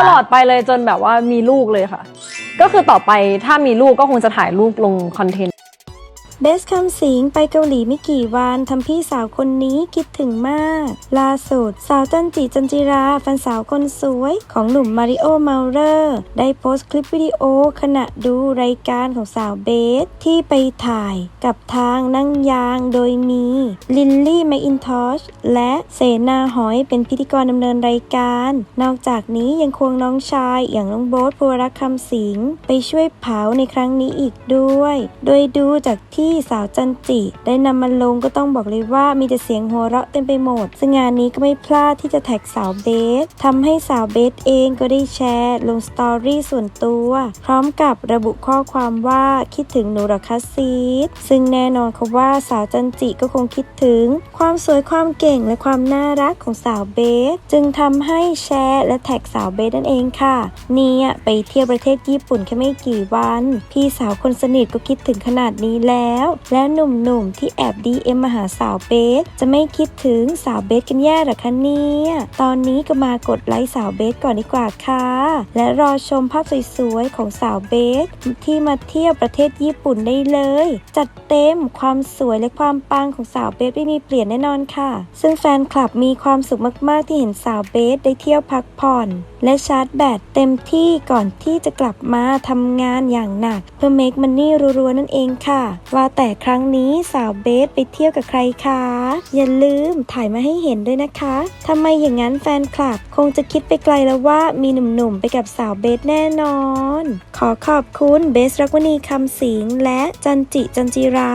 ตลอดไปเลยจนแบบว่ามีลูกเลยค่ะ ก็คือต่อไปถ้ามีลูกก็คงจะถ่ายรูปลงคอนเทนต์ เบสคำสิงไปเกาหลีไม่กี่วันทำพี่สาวคนนี้คิดถึงมาก ล่าสุด สาวจันจิจันจิราแฟนสาวคนสวยของหนุ่มมาริโอเมาเลอร์ได้โพสต์คลิปวิดีโอขณะดูรายการของสาวเบส ที่ไปถ่ายกับทางนั่งยางโดยมีลินลี่แมคอินทอชและเสนาหอยเป็นพิธีกรดำเนินรายการ นอกจากนี้ยังควงน้องชายอย่างน้องโบ๊ทภูรักคำสิงไปช่วยเผาในครั้งนี้อีกด้วย โดยดูจากที่สาวจันจิได้นำมาลงก็ต้องบอกเลยว่ามีแต่เสียงหัวเราะเต็มไปหมด ซึ่งงานนี้ก็ไม่พลาดที่จะแท็กสาวเบสทำให้สาวเบสเองก็ได้แชร์ลงสตอรี่ส่วนตัว พร้อมกับระบุข้อความว่าคิดถึงหนูหรอคะซีดซึ่งแน่นอนค่ะว่าสาวจันจิก็คงคิดถึง ความสวยความเก่งและความน่ารักของสาวเบส จึงทำให้แชร์และแท็กสาวเบสนั่นเองค่ะเนี่ยไปเที่ยวประเทศญี่ปุ่นแค่ไม่กี่วัน พี่สาวคนสนิทก็คิดถึงขนาดนี้แล้วแล้วหนุ่มๆที่แอบดีเอ็มมาหาสาวเบส จะไม่คิดถึงสาวเบสกันแย่หรอคะเนี่ยตอนนี้ก็มากดไลค์สาวเบสก่อนดีกว่าค่ะ และรอชมภาพสวยๆของสาวเบส ที่มาเที่ยวประเทศญี่ปุ่นได้เลย จัดเต็มความสวยและความปังของสาวเบสไม่มีเปลี่ยนแน่นอนค่ะ ซึ่งแฟนคลับมีความสุขมากๆที่เห็นสาวเบสได้เที่ยวพักผ่อน และชาร์จแบตเต็มที่ก่อนที่จะกลับมาทำงานอย่างหนัก เพื่อเมคมันนี่รัวๆนั่นเองค่ะ ว่าว่าแต่ครั้งนี้สาวเบสไปเที่ยวกับใครคะ อย่าลืมถ่ายมาให้เห็นด้วยนะคะทำไมอย่างนั้นแฟนคลับ คงจะคิดไปไกลแล้วว่ามีหนุ่มๆไปกับสาวเบสแน่นอน ขอขอบคุณเบสรักวณีคำสิงและจันจิจันจิรา